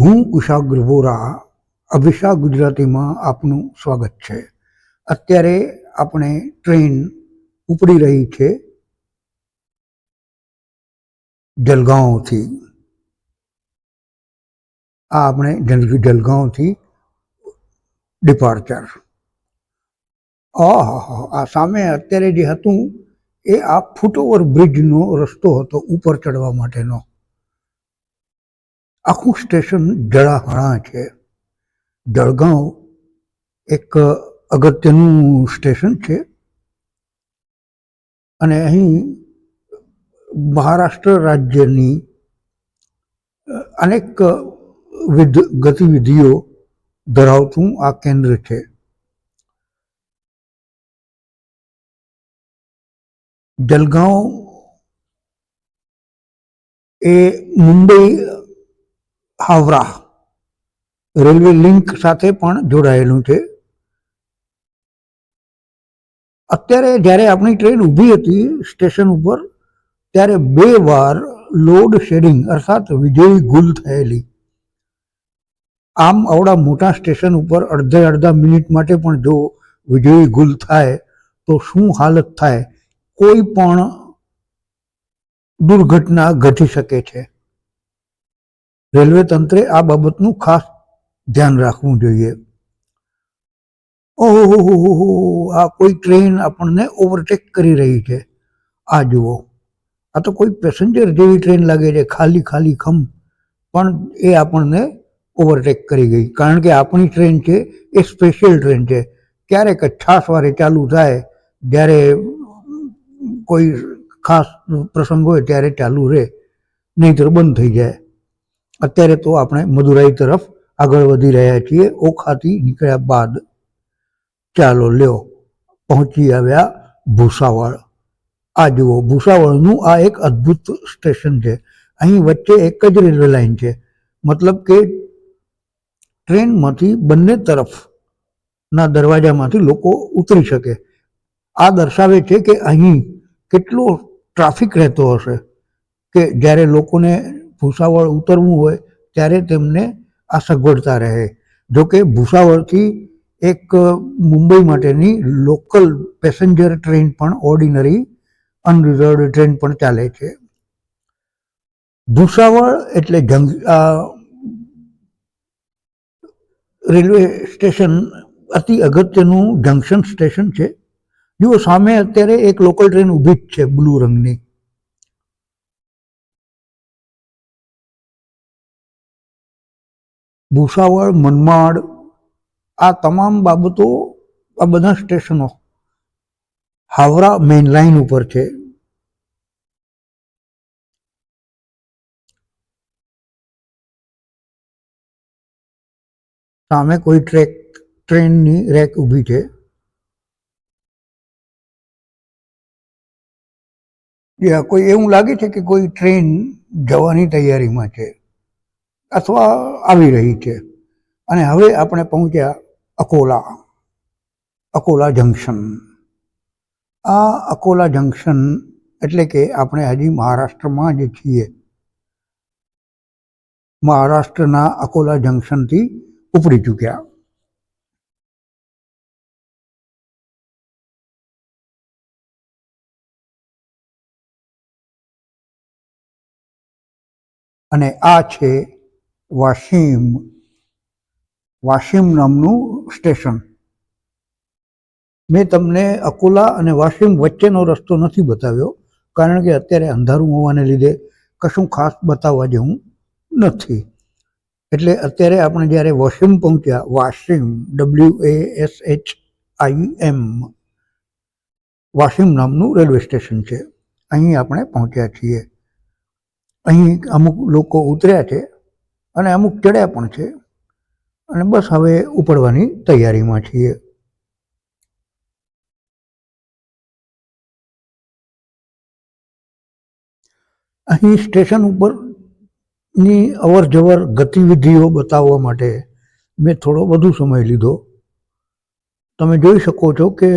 હું કુશાગ્ર વોરા, અભિષા ગુજરાતીમાં આપનું સ્વાગત છે. અત્યારે આપણે ટ્રેન ઉપડી રહી છે જલગાંવથી. આ આપણે જલ જલગાંવથી ડિપાર્ચર આ સામે અત્યારે જે હતું એ આ ફૂટઓવર બ્રિજનો રસ્તો હતો ઉપર ચડવા માટેનો. આખું સ્ટેશન જળાહણા છે. જળગાંવ એક અગત્યનું સ્ટેશન છે. અને અહીં મહારાષ્ટ્ર રાજ્યની અનેક વિધ ગતિવિધિઓ ધરાવતું આ કેન્દ્ર છે. જલગાંવ એ મુંબઈ હાવરા રેલવે લિંક સાથે પણ જોડાયેલું છે. અત્યારે જ્યારે આપણી ટ્રેન ઊભી હતી સ્ટેશન ઉપર, ત્યારે બે વાર લોડ શેડિંગ અર્થાત વીજળી ગુલ થયેલી. આમ આવડા મોટા સ્ટેશન ઉપર અડધે અડધા મિનિટ માટે પણ જો વીજળી ગુલ થાય, તો શું હાલત થાય? કોઈ પણ દુર્ઘટના ઘટી શકે છે. રેલવે તંત્રે આ બાબતનું ખાસ ધ્યાન રાખવું જોઈએ. ઓહો આ કોઈ ટ્રેન આપણને ઓવરટેક કરી રહી છે. આ જુઓ, આ તો કોઈ પેસેન્જર જેવી ટ્રેન લાગે છે, ખાલી ખાલી ખમ, પણ એ આપણને ઓવરટેક કરી ગઈ. કારણ કે આપણી ટ્રેન છે, એ સ્પેશિયલ ટ્રેન છે. ક્યારેક છાસ છાસવારે ચાલુ થાય, જ્યારે કોઈ ખાસ પ્રસંગ હોય ત્યારે ચાલુ રહે, નહીંતર બંધ થઈ જાય. અત્યારે તો આપણે મદુરાઈ તરફ આગળ વધી રહ્યા છીએ. ઓખાથી નીકળ્યા બાદ ચાલો લ્યો, પહોંચી આવ્યા ભૂસાવળ. આ જુઓ, ભૂસાવળનું આ એક અદ્ભુત સ્ટેશન છે. અહીં વચ્ચે એક જ રેલવે લાઇન છે. મતલબ કે ટ્રેનમાંથી બંને તરફના દરવાજામાંથી લોકો ઉતરી શકે. આ દર્શાવે છે કે અહીં કેટલો ટ્રાફિક રહેતો હશે, કે જ્યારે લોકોને ભૂસાવળ ઉતરવું હોય ત્યારે તેમને આ સગવડતા રહે. જોકે ભૂસાવળથી એક મુંબઈ માટેની લોકલ પેસેન્જર ટ્રેન પણ ઓર્ડિનરી, અનરિઝર્વડ ટ્રેન પણ ચાલે છે. ભૂસાવળ એટલે જંગ રેલવે સ્ટેશન અતિ અગત્યનું જંકશન સ્ટેશન છે. જુઓ, સામે અત્યારે એક લોકલ ટ્રેન ઊભી જ છે બ્લુ રંગની. ભૂસાવળ, મનમાડ, આ તમામ બાબતો આ બધા સ્ટેશનો હાવરા મેઇન લાઇન ઉપર છે. સામે કોઈ ટ્રેક, ટ્રેનની રેક ઊભી છે. કોઈ એવું લાગે છે કે કોઈ ટ્રેન જવાની તૈયારીમાં છે. અથવા આવી રહી છે. અને હવે આપણે પહોંચ્યા અકોલા અકોલા જંકશન આ અકોલા જંકશન એટલે કે આપણે હજી મહારાષ્ટ્રમાં જ છીએ. મહારાષ્ટ્રના અકોલા જંકશનથી ઉપડી ચૂક્યા. અને આ છે વાશીમ વાશીમ નામનું સ્ટેશન. મેં તમને અકોલા અને વાશીમ વચ્ચેનો રસ્તો નથી બતાવ્યો, કારણ કે અત્યારે અંધારું હોવાને લીધે કશું ખાસ બતાવવા જેવું નથી. એટલે અત્યારે આપણે જ્યારે વોશિમ પહોંચ્યા, Washim W A S H I M Washim નામનું રેલવે સ્ટેશન છે. અહીં આપણે પહોંચ્યા છીએ. અહીં અમુક લોકો ઉતર્યા છે અને અમુક ચડ્યા પણ છે. અને બસ હવે ઉપડવાની તૈયારીમાં છીએ. અહીં સ્ટેશન ઉપરની અવર જવર ગતિવિધિઓ બતાવવા માટે મેં થોડો વધુ સમય લીધો. તમે જોઈ શકો છો કે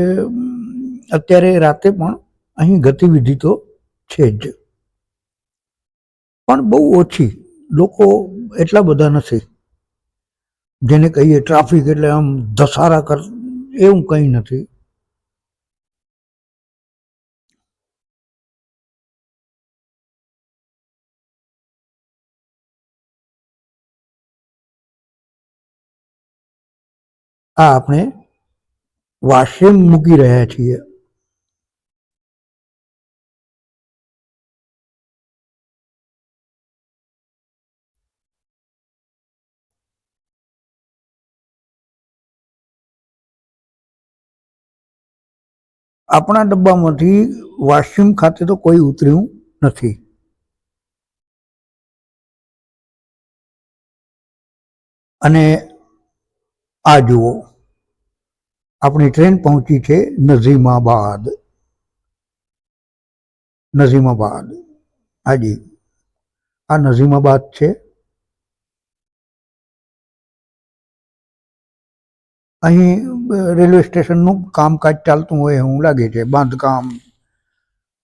અત્યારે રાતે પણ અહીં ગતિવિધિ તો છે જ. પણ બહુ ઓછી લોકો એટલા બધા નથી. જેને કહીએ ટ્રાફિક એટલે આમ ધસારા કર, એવું કંઈ નથી. આ આપણે વાશિમ મૂકી રહ્યા છીએ. આપણા ડબ્બામાંથી વાશિમ ખાતે તો કોઈ ઉતર્યું નથી. અને આ જુઓ, આપણી ટ્રેન પહોંચી છે નઝીમાબાદ. નઝીમાબાદ. હાજી, આ નઝીમાબાદ છે. અહીં રેલવે સ્ટેશનનું કામકાજ ચાલતું હોય એવું લાગે છે. બાંધકામ,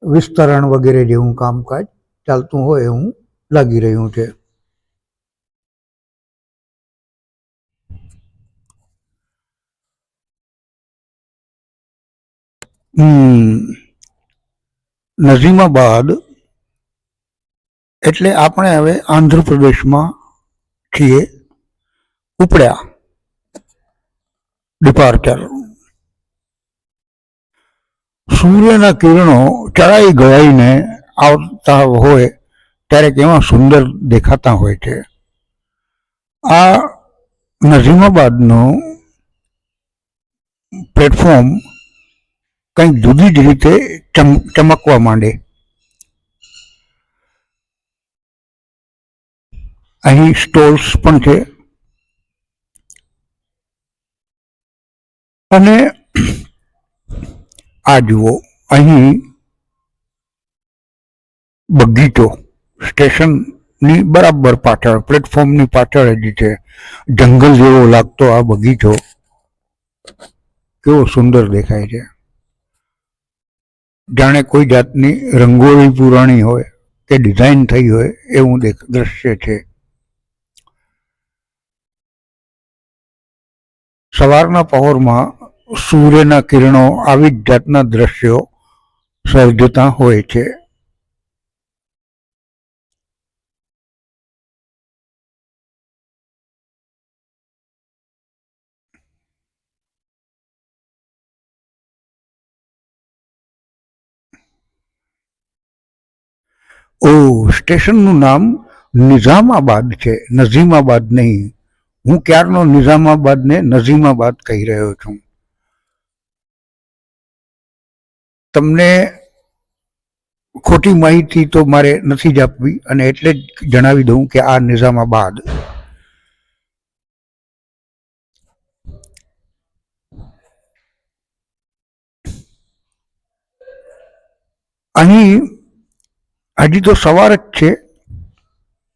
વિસ્તરણ વગેરે જેવું કામકાજ ચાલતું હોય એવું લાગી રહ્યું છે. નઝીમાબાદ એટલે આપણે હવે આંધ્રપ્રદેશમાં છીએ ઉપડ્યા. ડિપાર્ચર. સૂર્યના કિરણો ચડાઈ ગળાઈને આવતા હોય ત્યારે કેવા સુંદર દેખાતા હોય છે. આ નઝીમાબાદનું પ્લેટફોર્મ કંઈક જુદી જ રીતે ચમ, ચમકવા માંડે. અહીં સ્ટોલ્સ પણ છે. અને આ જુઓ, અહીં બગીચો, સ્ટેશનની બરાબર પાછળ, પ્લેટફોર્મની પાછળ જ છે. જંગલ જેવો લાગતો આ બગીચો. કેવો સુંદર દેખાય છે. જાણે કોઈ જાતની રંગોળી પુરાણી હોય કે ડિઝાઇન થઈ હોય એવું દ્રશ્ય છે. સવારના પહોરમાં સૂર્યના કિરણો આવી જ જાતના દ્રશ્યો સર્જતા હોય છે. ઓ, સ્ટેશનનું નામ નિઝામાબાદ છે. નઝીમાબાદ નહીં. હું ક્યારનો નિઝામાબાદને નઝીમાબાદ કહી રહ્યો છું? તમને ખોટી માહિતી તો મારે નથી જ આપવી, અને એટલે જ જણાવી દઉં કે આ નિઝામાબાદ અહીં હજી તો સવાર જ છે,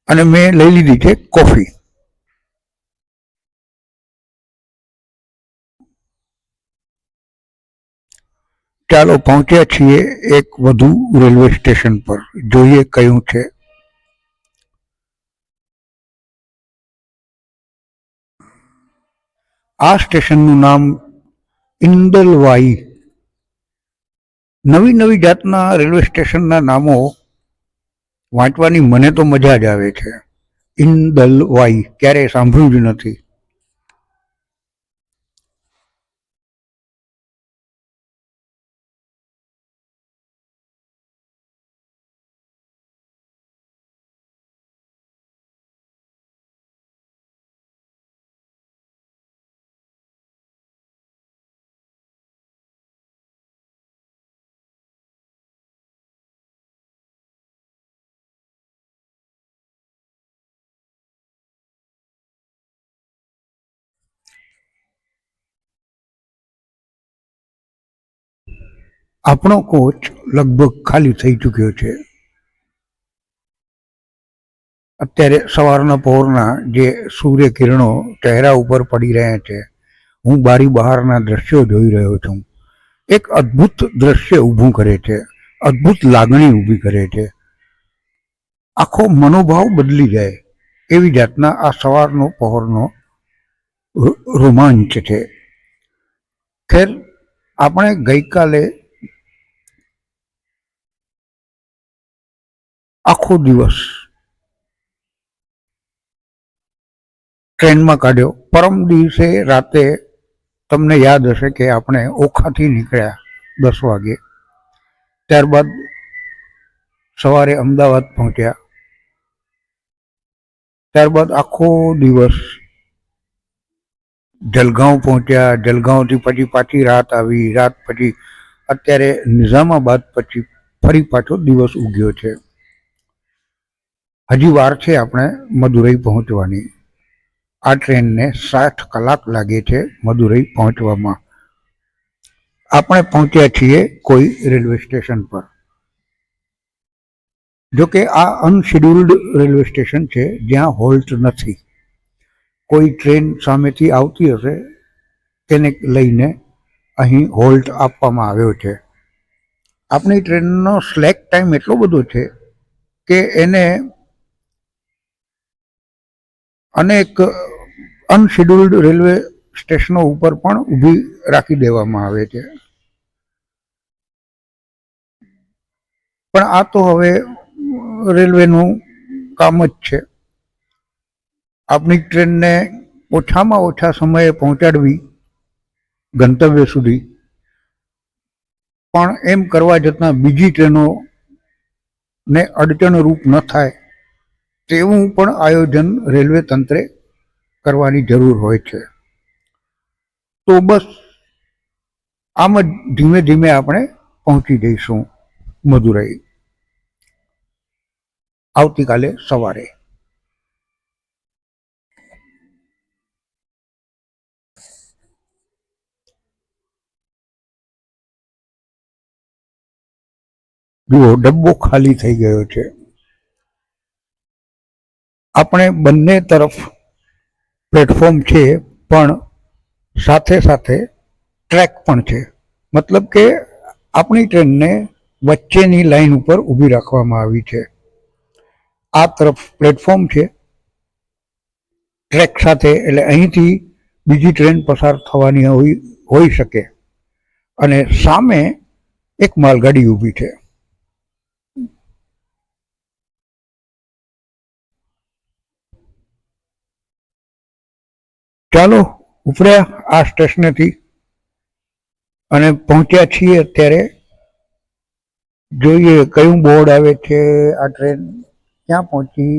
અને મેં લઈ લીધી છે કોફી. ચાલો પહોંચ્યા છીએ એક વધુ રેલવે સ્ટેશન પર. જોઈએ કયું છે. આ સ્ટેશનનું નામ ઇન્દલવાઈ નવી નવી જાતના રેલવે સ્ટેશનના નામો વાંચવાની મને તો મજા જ આવે છે. ઇન્દલવાઈ ક્યારેય સાંભળ્યું જ નથી. આપણો કોચ લગભગ ખાલી થઈ ચૂક્યો છે. અત્યારે સવારના પહોરના જે સૂર્ય કિરણો ચહેરા ઉપર પડી રહ્યા છે, હું બારી બહારના દ્રશ્યો જોઈ રહ્યો છું. એક અદ્ભુત દ્રશ્ય ઊભું કરે છે, અદ્ભુત લાગણી ઊભી કરે છે. આખો મનોભાવ બદલી જાય એવી જાતના આ સવારનો પહોરનો રોમાંચ છે. ખેર, આપણે ગઈકાલે આખો દિવસ ટ્રેનમાં કાઢ્યો. પરમ દિવસે રાતે તમને યાદ હશે કે આપણે ઓખાથી નીકળ્યા દસ વાગે. ત્યારબાદ સવારે અમદાવાદ પહોંચ્યા. ત્યારબાદ આખો દિવસ જલગાંવ પહોંચ્યા. જલગાંવથી પછી પાછી રાત આવી. રાત પછી અત્યારે નિઝામાબાદ પછી ફરી પાછો દિવસ ઉગ્યો છે. હજી વાર છે આપણે મદુરઈ પહોંચવાની. આ ટ્રેનને સાઠ કલાક લાગે છે મદુરઈ પહોંચવામાં. આપણે પહોંચ્યા છીએ કોઈ રેલવે સ્ટેશન પર. જોકે આ અનશેડ્યુલ્ડ રેલવે સ્ટેશન છે, જ્યાં હોલ્ટ નથી. કોઈ ટ્રેન સામેથી આવતી હશે, તેને લઈને અહીં હોલ્ટ આપવામાં આવ્યો છે. આપણી ટ્રેનનો સ્લેક ટાઈમ એટલો બધો છે કે એને અનેક અનશેડ્યુલ્ડ રેલવે સ્ટેશનો ઉપર પણ ઊભી રાખી દેવામાં આવે છે. પણ આ તો હવે રેલવેનું કામ જ છે. આપણી ટ્રેનને ઓછામાં ઓછા સમયે પહોંચાડવી ગંતવ્ય સુધી. પણ એમ કરવા જતાં બીજી ટ્રેનો ને અડચણરૂપ ન થાય. તેવું પણ આયોજન રેલવે તંત્રે કરવાની જરૂર હોય છે. તો બસ, આમ જ ધીમે ધીમે આપણે પહોંચી જઈશું મદુરાઈ. આવતીકાલે સવારે. જુઓ, ડબ્બો ખાલી થઈ ગયો છે. આપણે બંને તરફ પ્લેટફોર્મ છે, પણ સાથે સાથે ટ્રેક પણ છે. મતલબ કે આપણી ટ્રેનને વચ્ચેની લાઈન ઉપર ઊભી રાખવામાં આવી છે. આ તરફ પ્લેટફોર્મ છે. ટ્રેક સાથે, એટલે અહીંથી બીજી ટ્રેન પસાર થવાની હોઈ હોઈ શકે. અને સામે એક માલગાડી ઊભી છે. ચાલો ઉપર્યા આ સ્ટેશનેથી અને પહોંચ્યા છીએ અત્યારે જોઈએ કયું બોર્ડ આવે છે, આ ટ્રેન ક્યાં પહોંચી?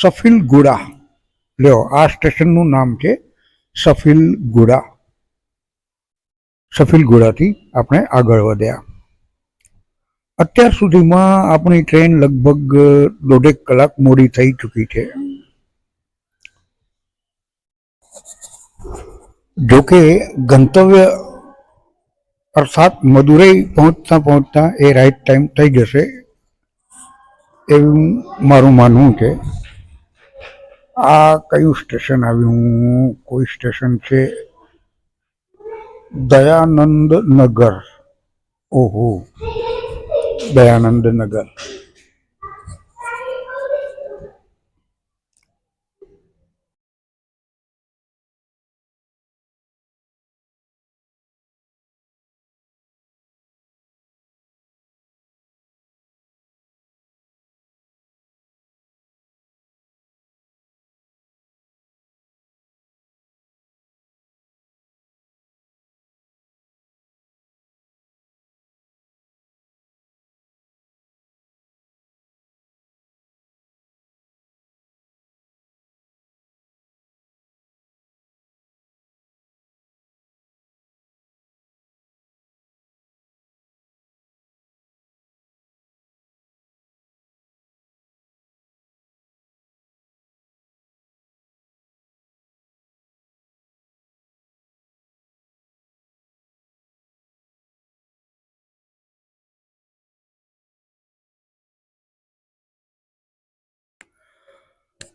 સફીલગુડા લ્યો, આ સ્ટેશનનું નામ છે સફિલ ગુડા. સફિલ ગુડાથી આપણે આગળ વધ્યા. અત્યાર સુધીમાં આપણી ટ્રેન લગભગ દોઢેક કલાક મોડી થઈ ચૂકી છે. જોકે ગંતવ્ય અર્થાત મદુરઈ પહોંચતા પહોંચતા એ રાઈટ ટાઈમ થઈ જશે એવું મારું માનવું છે. આ કયું સ્ટેશન આવ્યું? કોઈ સ્ટેશન છે? દયાનંદ નગર. ઓહો. દયાનંદ નગર.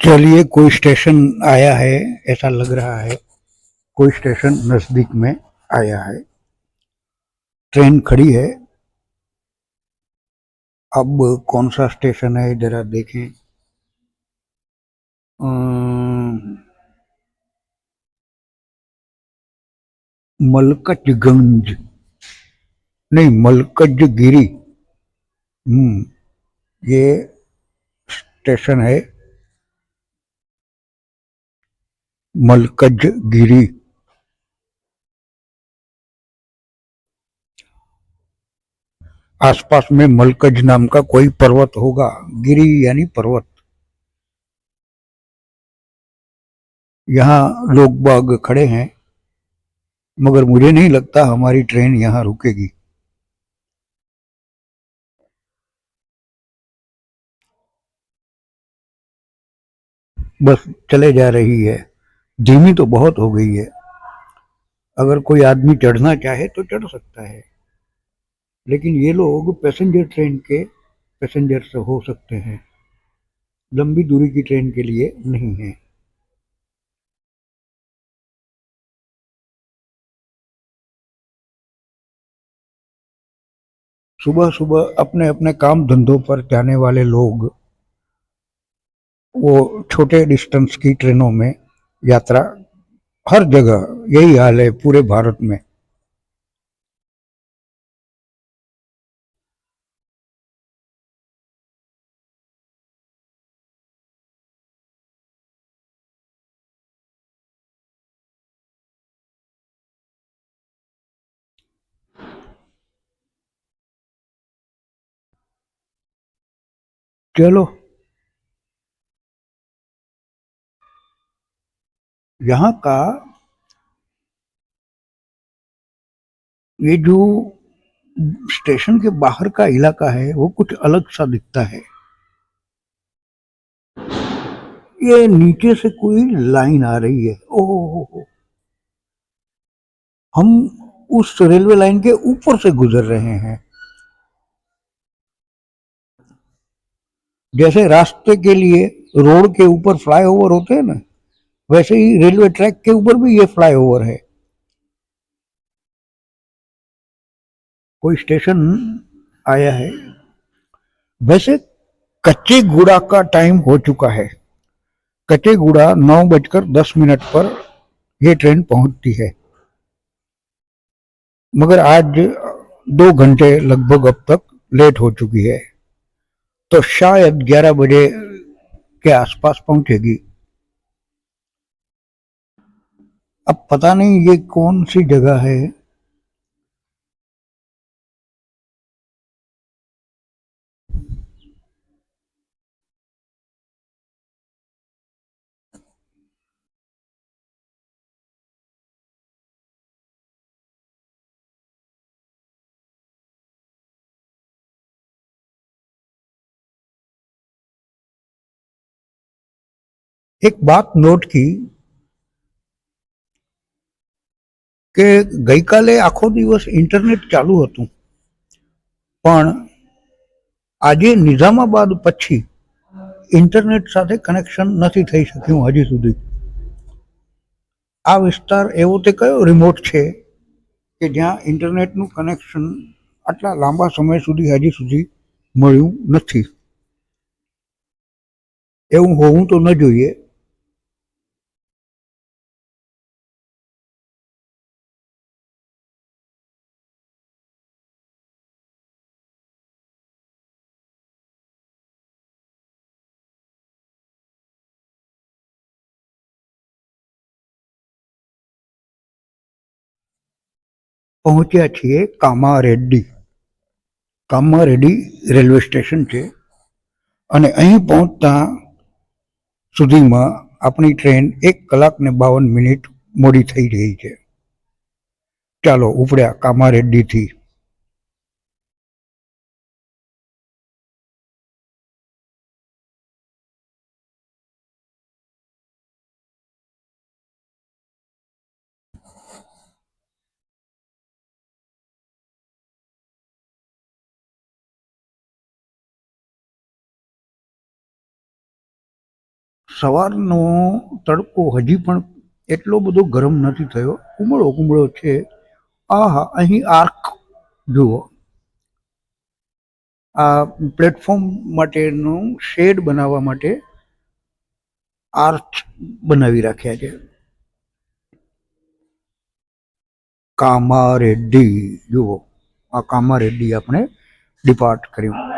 चलिए, कोई स्टेशन आया है, ऐसा लग रहा है। कोई स्टेशन नज़दीक में आया है। ट्रेन खड़ी है। अब कौन सा स्टेशन है, जरा देखें। मलकजगंज। नहीं, मलकजगिरी। हम्म, ये स्टेशन है। मलकजगिरी। आसपास में मलकज नाम का कोई पर्वत होगा। गिरी यानी पर्वत। यहाँ लोग बाग खड़े हैं, मगर मुझे नहीं लगता हमारी ट्रेन यहाँ रुकेगी। बस चले जा रही है। धीमी तो बहुत हो गई है। अगर कोई आदमी चढ़ना चाहे तो चढ़ सकता है। लेकिन ये लोग पैसेंजर ट्रेन के पैसेंजर से हो सकते हैं। लंबी दूरी की ट्रेन के लिए नहीं है। सुबह सुबह अपने अपने काम धंधों पर जाने वाले लोग वो छोटे डिस्टेंस की ट्रेनों में यात्रा हर जगह यही हाल है पूरे भारत में। चलो। यहाँ का ये जो स्टेशन के बाहर का इलाका है, वो कुछ अलग सा दिखता है। ये नीचे से कोई लाइन आ रही है। हो हम उस रेलवे लाइन के ऊपर से गुजर रहे हैं। जैसे रास्ते के लिए रोड के ऊपर फ्लाईओवर होते हैं ना वैसे ही रेलवे ट्रैक के ऊपर भी ये फ्लाईओवर है। कोई स्टेशन आया है। वैसे कच्चे गुड़ा का टाइम हो चुका है। कच्चे गुड़ा नौ बजकर दस मिनट पर यह ट्रेन पहुँचती है। मगर आज दो घंटे लगभग अब तक लेट हो चुकी है। तो शायद 11 बजे के आसपास पहुंचेगी। अब पता नहीं ये कौन सी जगह है। एक बात नोट की કે ગઈકાલે આખો દિવસ ઇન્ટરનેટ ચાલુ હતું. પણ આજે નિઝામાબાદ પછી ઇન્ટરનેટ સાથે કનેક્શન નથી થઈ શક્યું હજી સુધી. આ વિસ્તાર એવો તે કયો રિમોટ છે કે જ્યાં ઇન્ટરનેટનું કનેક્શન આટલા લાંબા સમય સુધી હજી સુધી મળ્યું નથી? એવું હોવું તો ન જોઈએ. પહોંચ્યા છીએ કામારેડ્ડી. કામારેડ્ડી રેલવે સ્ટેશન છે. અને અહીં પહોંચતા સુધીમાં આપણી ટ્રેન એક કલાક ને બાવન મિનિટ મોડી થઈ રહી છે. ચાલો ઉપડ્યા કામારેડ્ડીથી. સવારનો તડકો હજી પણ એટલો બધો ગરમ નથી થયો. કુમળો કુમળો છે. આહા, અહીં આર્ક જુઓ. આ પ્લેટફોર્મ માટેનું શેડ બનાવવા માટે આર્ચ બનાવી રાખ્યા છે. કામા રેડ્ડી જુઓ. આ કામા રેડ્ડી આપણે ડિપાર્ટ કર્યું.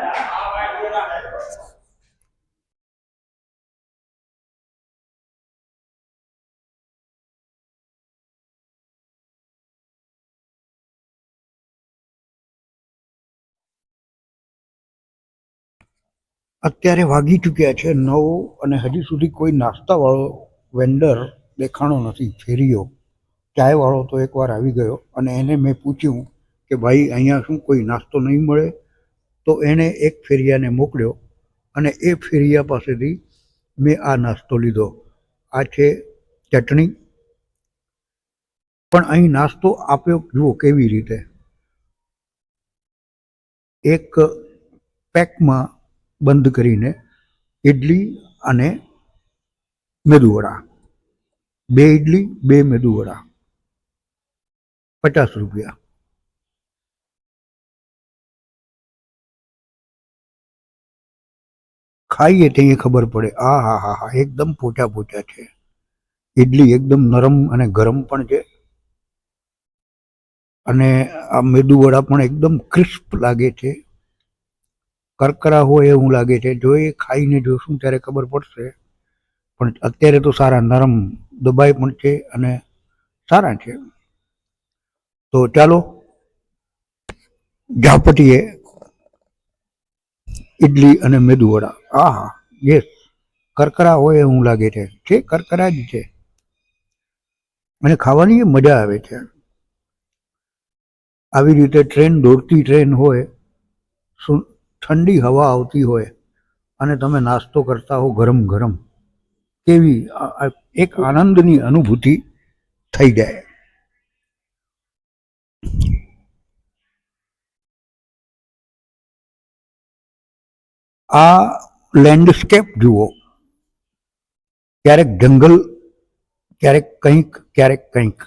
અત્યારે વાગી ચૂક્યા છે નવ અને હજી સુધી કોઈ નાસ્તાવાળો વેન્ડર દેખાણો નથી ફેરીયો ચાયવાળો તો એકવાર આવી ગયો અને એને મેં પૂછ્યું કે ભાઈ અહીંયા શું કોઈ નાસ્તો નહીં મળે? તો એણે એક ફેરિયાને મોકલ્યો અને એ ફેરિયા પાસેથી મેં આ નાસ્તો લીધો. આ છે ચટણી. પણ અહીં નાસ્તો આપ્યો જુઓ કેવી રીતે. એક પેકમાં બંધ કરીને ઇડલી અને મેદુવડા બે ઇડલી બે મેદુવડા પચાસ રૂપિયા. ખાઈએ ત્યાં ખબર પડે. આ, હા હા હા, એકદમ પોચા પોચા છે. ઇડલી એકદમ નરમ અને ગરમ પણ છે. અને આ મેદુવડા પણ એકદમ ક્રિસ્પ લાગે છે. કરકરા હોય એવું લાગે છે. જો એ ખાઈને જોશું ત્યારે ખબર પડશે. પણ અત્યારે તો સારા નરમ દબાઈ પણ છે અને સારા છે. તો ચાલો, ઝાપટીએ ઇડલી અને મેદુવડા આહા યસ કરકરા હોય એવું લાગે છે. છે, કરકરા જ છે. અને ખાવાની મજા આવે છે. આવી રીતે ટ્રેન દોડતી ટ્રેન હોય ઠંડી હવા આવતી હોય અને તમે નાસ્તો કરતા હો ગરમ ગરમ, કેવી એક આનંદની અનુભૂતિ થઈ જાય. આ લેન્ડસ્કેપ જુઓ. ક્યારેક જંગલ, ક્યારેક કંઈક ક્યારેક કંઈક.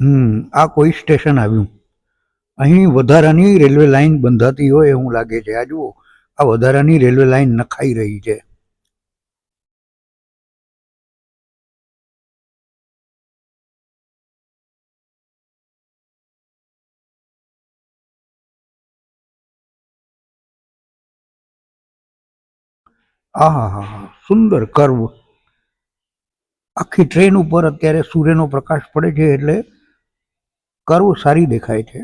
હમ, આ કોઈ સ્ટેશન આવ્યું. અહીં વધારાની રેલવે લાઈન બંધાતી હોય એવું લાગે છે. આ જુઓ, આ વધારાની રેલવે લાઇન નખાઈ રહી છે. આ હા હા હા સુંદર કર્વ. આખી ટ્રેન ઉપર અત્યારે સૂર્યનો પ્રકાશ પડે છે એટલે કર્વ સારી દેખાય છે.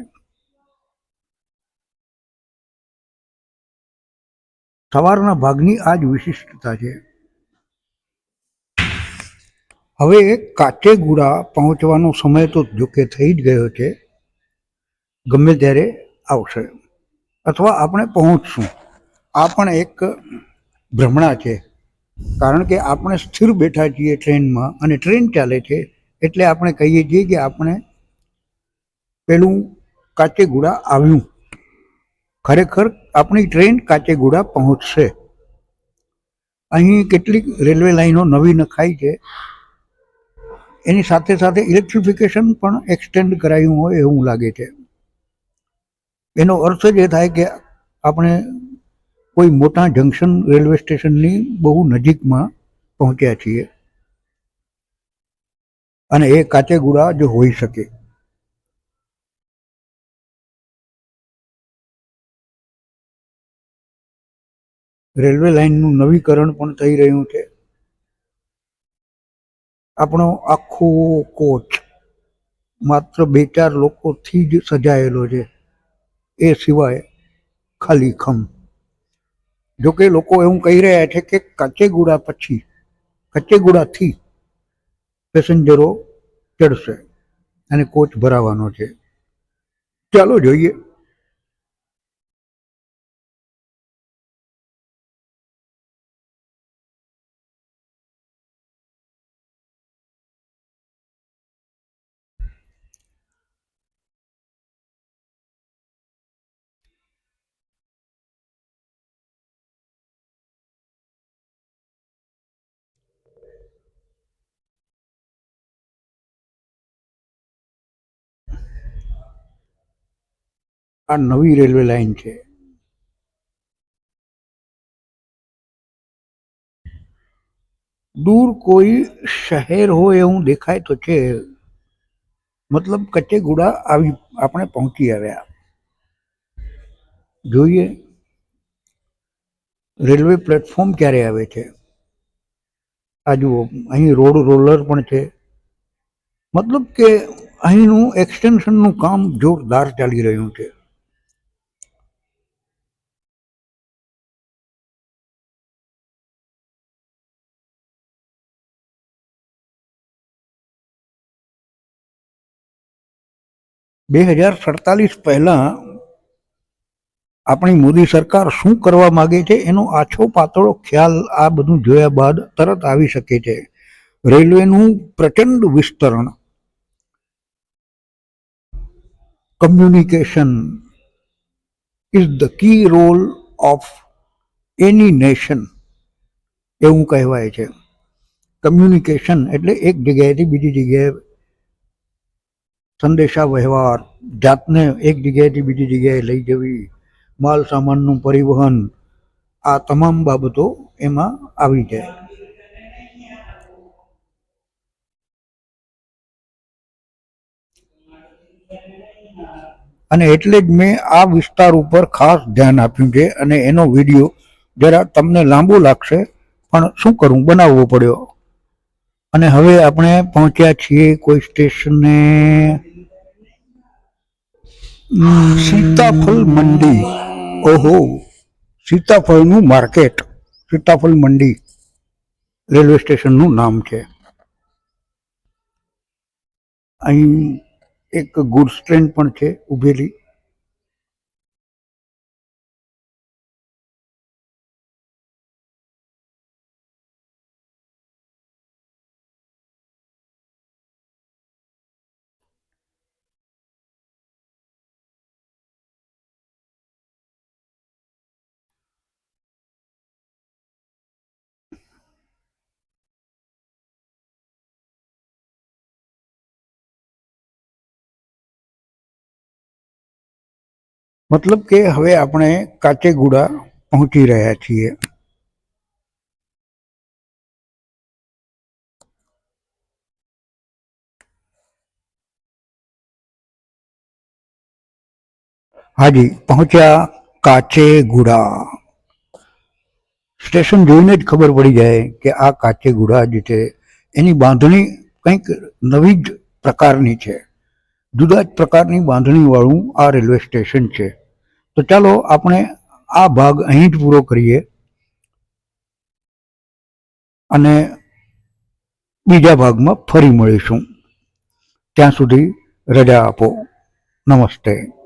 સવારના ભાગની આ જ વિશિષ્ટતા છે. હવે કાચેગુડા પહોંચવાનો સમય તો જોકે થઈ જ ગયો છે. ગમે ત્યારે આવશે. અથવા આપણે પહોંચશું. આ પણ એક ભ્રમણા છે. કારણ કે આપણે સ્થિર બેઠા છીએ ટ્રેનમાં અને ટ્રેન ચાલે છે. એટલે આપણે કહીએ છીએ કે આપણે પેલું કાચેગુડા આવ્યું. ખરેખર આપણી ટ્રેન કાચેગુડા પહોંચશે. અહીં કેટલીક રેલવે લાઈનો નવી નખાઈ છે. એની સાથે સાથે ઇલેક્ટ્રિફિકેશન પણ એક્સટેન્ડ કરાયું હોય એવું લાગે છે. એનો અર્થ જ એ થાય કે આપણે કોઈ મોટા જંકશન રેલવે સ્ટેશનની બહુ નજીકમાં પહોંચ્યા છીએ. અને એ કાચેગુડા જો હોઈ શકે. રેલવે લાઇનનું નવીકરણ પણ થઈ રહ્યું છે. આપણો આખો કોચ માત્ર બે ચાર લોકોથી જ સજાયેલો છે. એ સિવાય ખાલી ખમ. જોકે લોકો એવું કહી રહ્યા છે કે કાચેગુડા પછી, કચેગુડાથી પેસેન્જરો ચડશે અને કોચ ભરાવાનો છે. ચાલો જોઈએ. આ નવી રેલવે લાઇન છે. દૂર કોઈ શહેર હોય એવું દેખાય તો છે. મતલબ કચ્ચેગુડા આવી આપણે પહોંચી આવ્યા. જોઈએ. રેલવે પ્લેટફોર્મ ક્યારે આવે છે? આ જુઓ, અહીં રોડ રોલર પણ છે. મતલબ કે અહીંનું એક્સટેન્શનનું કામ જોરદાર ચાલી રહ્યું છે. બે હજાર સડતાલીસ પહેલાં આપણી મોદી સરકાર શું કરવા માગે છે એનો આછો પાતળો ખ્યાલ આ બધું જોયા બાદ તરત આવી શકે છે. રેલવેનું પ્રચંડ વિસ્તરણ communication is the key role of any nation એવું કહેવાય છે. કમ્યુનિકેશન એટલે એક જગ્યાએથી બીજી જગ્યાએ સંદેશા વ્યવહાર, જાતને એક જગ્યાએથી બીજી જગ્યાએ લઈ જવી, માલ સામાનનું પરિવહન, આ તમામ બાબતો એમાં આવી જાય. અને એટલે જ મેં આ વિસ્તાર ઉપર ખાસ ધ્યાન આપ્યું છે અને એનો વીડિયો જરા તમને લાંબો લાગશે, પણ શું કરું? બનાવવો પડ્યો. અને હવે આપણે પહોંચ્યા છીએ કોઈ સ્ટેશને. સીતાફળ મંડી. ઓહો, સીતાફળનું માર્કેટ. સીતાફળ મંડી. રેલવે સ્ટેશનનું નામ છે. અહીં એક ગુડ્સ ટ્રેન પણ છે ઊભેલી મતલબ કે હવે આપણે કાચેગુડા પહોંચી રહ્યા છીએ. હાજી, પહોંચ્યા કાચેગુડા. સ્ટેશન જોઈને જ ખબર પડી જાય કે આ કાચેગુડા જે છે, એની બાંધણી કંઈક નવી જ પ્રકારની છે. જુદા જ પ્રકારની બાંધણીવાળું આ રેલવે સ્ટેશન છે. તો ચાલો આપણે આ ભાગ અહીં જ પૂરો કરીએ. અને બીજા ભાગમાં ફરી મળીશું. ત્યાં સુધી રજા આપો. નમસ્તે.